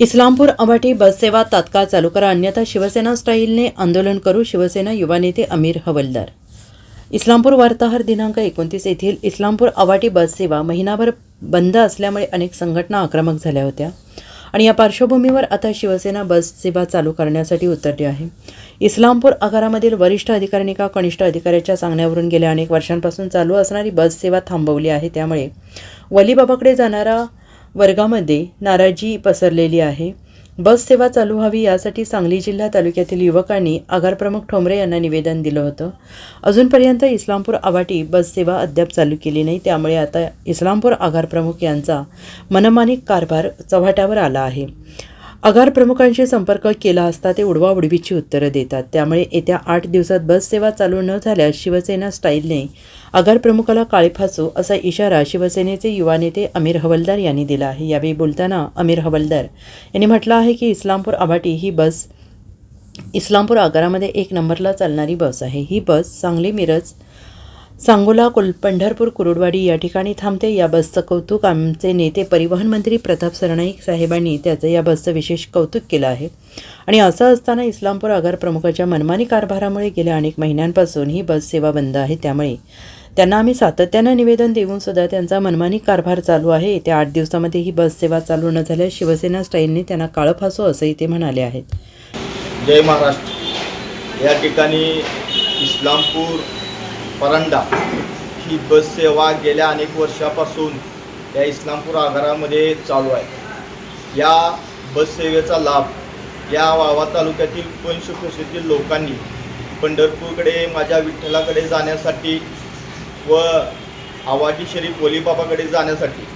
इस्लामपूर अमाठी बस सेवा तात्काळ चालू करा अन्यथा शिवसेना स्टाईलने आंदोलन करू शिवसेना युवा नेते अमीर हवलदार. इस्लामपूर वार्ताहर दिनांक एकोणतीस येथील इस्लामपूर अवाटी बस सेवा महिनाभर बंद असल्यामुळे अनेक संघटना आक्रमक झाल्या होत्या. आणि या पार्श्वभूमीवर आता शिवसेना बससेवा चालू करण्यासाठी उतरली आहे. इस्लामपूर आगारामधील वरिष्ठ अधिकाऱ्यांनी का कनिष्ठ अधिकाऱ्याच्या सांगण्यावरून गेल्या अनेक वर्षांपासून चालू असणारी बस सेवा थांबवली आहे त्यामुळे वलीबाबाकडे जाणारा वर्गामध्ये नाराजी पसरलेली आहे. बस सेवा चालू व्हावी यासाठी सांगली जिल्हा तालुक्यातील युवकांनी आगारप्रमुख ठोंबरे यांना निवेदन दिलं होतं. अजूनपर्यंत इस्लामपूर आवाटी बस सेवा अद्याप चालू केली नाही. त्यामुळे आता इस्लामपूर आगारप्रमुख यांचा मनमानी कारभार चव्हाट्यावर आला आहे. आगार प्रमुखांशी संपर्क केला असता ते उडवाउडवीची उत्तरं देतात. त्यामुळे येत्या आठ दिवसात बस सेवा चालू न झाल्यास शिवसेना स्टाईलने आगार प्रमुखाला काळे फासू असा इशारा शिवसेनेचे युवा नेते अमीर हवलदार यांनी दिला आहे. यावेळी बोलताना अमीर हवलदार यांनी म्हटलं आहे की इस्लामपूर आभाटी ही बस इस्लामपूर आगारामध्ये एक नंबरला चालणारी बस आहे. ही बस सांगली मिरज सांगोला कुल पंढरपूर कुरुडवाडी या ठिकाणी थांबते. या बसचं कौतुक आमचे नेते परिवहन मंत्री प्रताप सरनाईक साहेबांनी त्याचं या बसचं विशेष कौतुक केलं आहे. आणि असं असताना इस्लामपूर आगार प्रमुखाच्या मनमानी कारभारामुळे गेल्या अनेक महिन्यांपासून ही बस सेवा बंद आहे. त्यामुळे त्यांना आम्ही सातत्यानं निवेदन देऊन सुद्धा त्यांचा मनमानी कारभार चालू आहे. येत्या आठ दिवसामध्ये ही बस सेवा चालू न झाल्यास शिवसेना स्टाईलने त्यांना काळं फासो असंही ते म्हणाले आहेत. जय महाराष्ट्र. या ठिकाणी इस्लामपूर परांडा ही बस सेवा गेल्या अनेक वर्षापासून या इस्लामपूर आगारामध्ये चालू आहे. या बससेवेचा लाभ या वावा तालुक्यातील पंचक्रोशीतील लोकांनी पंढरपूरकडे माझ्या विठ्ठलाकडे जाण्यासाठी व आवाजी शरीफ ओलीबाबाकडे जाण्यासाठी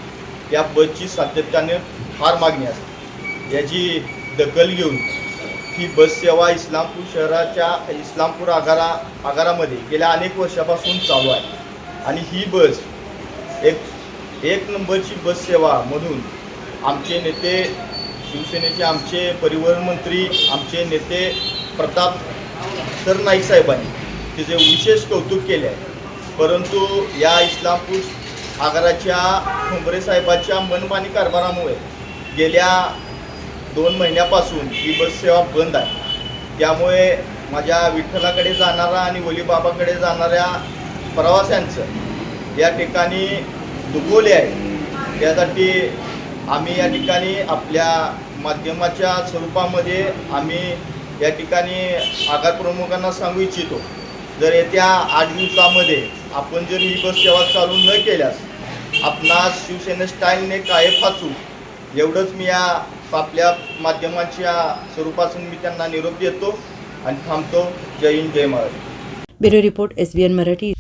या बसची सातत्याने फार मागणी असते. याची दखल घेऊन ही बस सेवा इस्लामपूर शहराच्या इस्लामपूर आगारा आगारामध्ये गेल्या अनेक वर्षापासून चालू आहे. आणि ही बस एक एक नंबरची बस सेवा म्हणून आमचे नेते शिवसेनेचे आमचे परिवहन मंत्री आमचे नेते प्रताप सरनाईक साहेबांनी तिचे विशेष कौतुक केले आहे. परंतु या इस्लामपूर आगाराच्या ठोंबरे साहेबाच्या मनमानी कारभारामुळे गेल्या दोन महिन्यापासून ही बस सेवा बंद आहे. त्यामुळे माझ्या विठ्ठलाकडे जाणारा आणि वलीबाबाकडे जाणाऱ्या प्रवाशांचं या ठिकाणी दुबवले आहे. त्यासाठी आम्ही या ठिकाणी आपल्या माध्यमाच्या स्वरूपामध्ये आम्ही या ठिकाणी आगार प्रमुखांना सांगू इच्छितो. जर येत्या आठ दिवसामध्ये आपण जर ही बस सेवा चालू न केल्यास आपणास शिवसेना स्टाईलने काय फासू एवढंच मी या आपल्या माध्यमाच्या स्वरूपातून मी त्यांना निरोप देतो आणि थांबतो. जय हिंद जय Maharashtra. Bureau report S B N Marathi.